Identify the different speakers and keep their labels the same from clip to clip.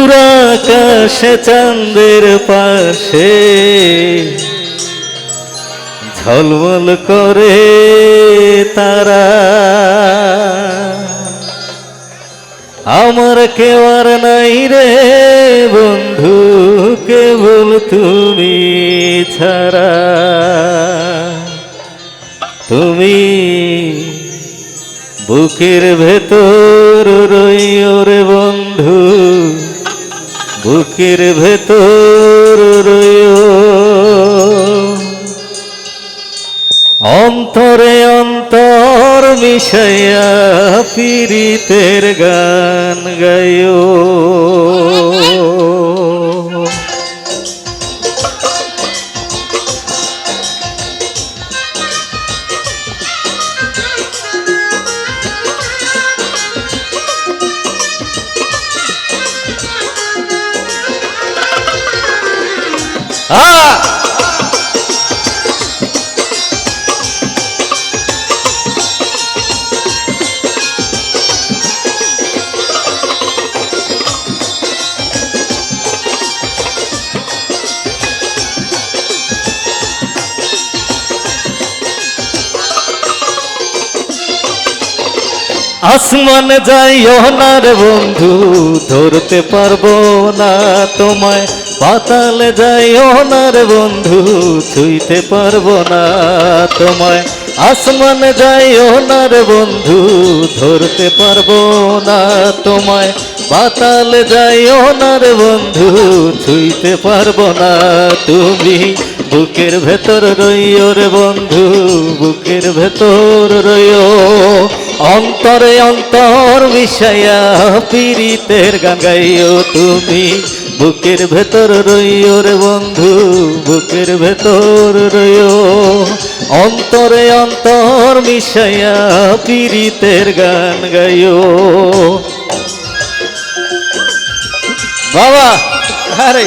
Speaker 1: দুরাকাশে চাঁদের পাশে ঝলমল করে তারা। আমার কেউ নাই রে বন্ধু, কেবল তুমি ছাড়া। তুমি বুকের ভেতর রইও রে বন্ধু। বুকের ভেতর অন্তরে অন্তর মিশাইয়া পীড়িতের গান গায়ো আ। আসমান যাইও বন্ধু ধরতে পারব না তোমায়। পাতালে যাইও না রে বন্ধু, ছুঁইতে পারব না তোমায়। আসমান যাইও না রে বন্ধু, ধরতে পারব না তোমায়। পাতালে যাইও না রে বন্ধু, ছুঁইতে পারব না তুমি। বুকের ভেতর রইও রে বন্ধু, বুকের ভেতর রইও। অন্তরে অন্তর মিশাইয়া পীড়িতের গান গাইও তুমি। বুকের ভেতর রইও রে বন্ধু, বুকের ভেতর রইও। অন্তরে অন্তর মিশাইয়া পীড়িতের গান গাইও। বাবা, আরে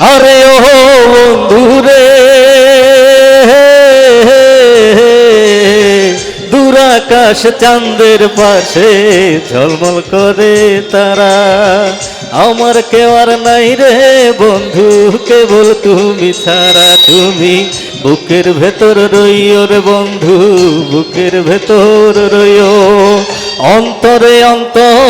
Speaker 1: আরে ও বন্ধুরে, দুরাকাশ চাঁদের পাশে ঝলমল করে তারা। আমার কেউ আর নাই রে বন্ধু, কেবল তুমি ছাড়া তুমি। বুকের ভেতর রইও রে বন্ধু, বুকের ভেতর রইও। অন্তরে অন্তর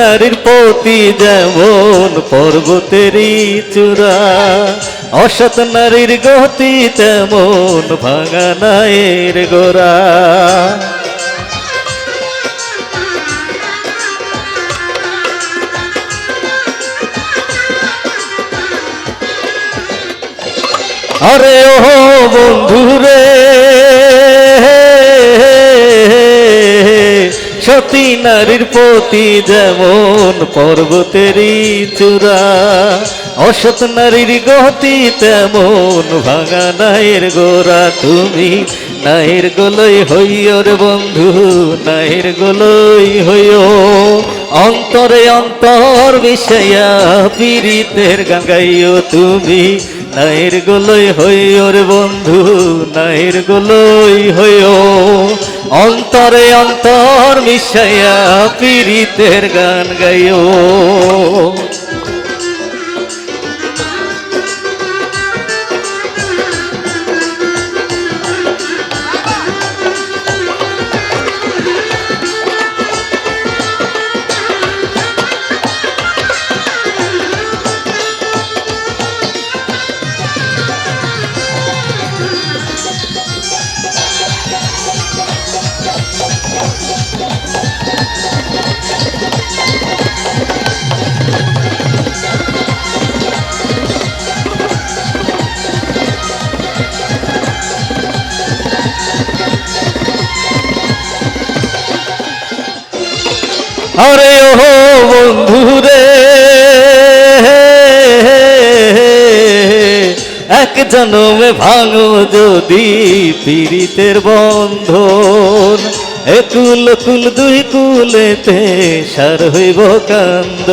Speaker 1: নারীর পতি যেমন পর্বতেরই চূড়া, অসৎ নারীর গতি তেমন ভাঙা নায়ের গোড়া। আরে ও বন্ধু সতী নারীর পতি যেমন পর্বতেরই চূড়া, অসৎ নারীর গতি তেমন ভাঙা নায়ের গোড়া। তুমি নায়ের গোলই হইও রে বন্ধু নায়ের গোলই হইও অন্তরে অন্তর মিশাইয়া পীড়িতের গাঙ্গাইও তুমি নায়ের গোলই হই ওর বন্ধু নাইর গোলই হইও অন্তরে অন্তর মিশাইয়া পীড়িতের গান গাইও। আরে ও বন্ধু রে এক জনমে ভাঙো যদি পীড়িতের বন্ধন। একুল কুল দুই কুলেতে সার হইব কান্দ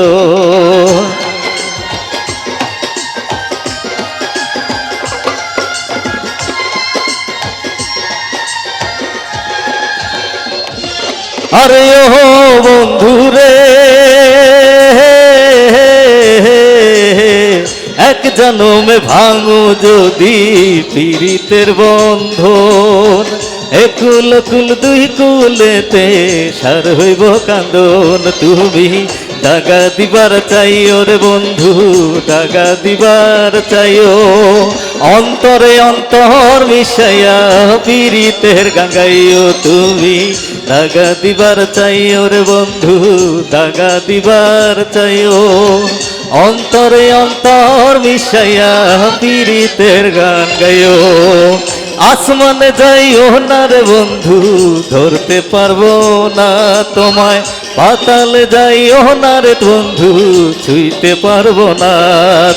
Speaker 1: আরে ও বন্ধু রে, এক জনমে ভাঙো যদি পীড়িতের বন্ধন। একুল কুল, দুই কুলেতে সার হইব কান্দন। তুমি দাগা দিবার চাইও রে বন্ধু দাগা দিবার চাইও। অন্তরে অন্তর মিশাইয়া পীড়িতের গাঙ্গাইও তুমি। দাগা দিবার চাইও রে বন্ধু দাগা দিবার চাইও। অন্তরে অন্তর মিশাইয়া পীড়িতের গান গাইও আসমানে যাইও না রে বন্ধু, ধরতে পারব না তোমায়। পাতালে যাইও না রে বন্ধু, ছুঁইতে পারব না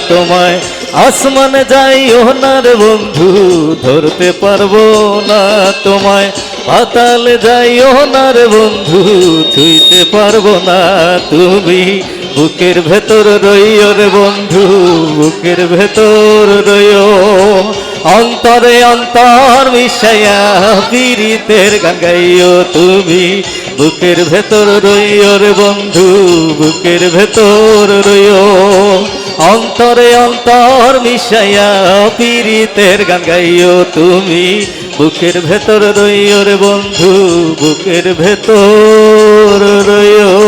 Speaker 1: তোমায়। আসমানে যাইও না রে বন্ধু, ধরতে পারব না তোমায়। পাতালে যাইও না রে বন্ধু, ছুঁইতে পারব না তুমি। বুকের ভেতর রইও বন্ধু, বুকের ভেতর রইও। অন্তরে অন্তর মিশাইয়া পীড়িতের গাঙ্গাইও তুমি। বুকের ভেতর রইও রে বন্ধু, বুকের ভেতর রইও। অন্তরে অন্তর মিশাইয়া পীড়িতের গাঙ্গাইও তুমি। বুকের ভেতর রইও রে বন্ধু, বুকের ভেতর রইও।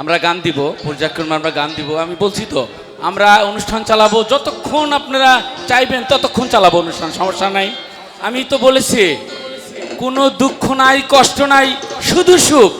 Speaker 2: আমরা গান দিব পর্যায়ক্রমে আমরা গান দিব। আমি বলছি তো, আমরা অনুষ্ঠান চালাবো যতক্ষণ আপনারা চাইবেন, ততক্ষণ চালাবো অনুষ্ঠান, সমস্যা নাই। আমি তো বলেছি, কোনো দুঃখ নাই, কষ্ট নাই, শুধু সুখ।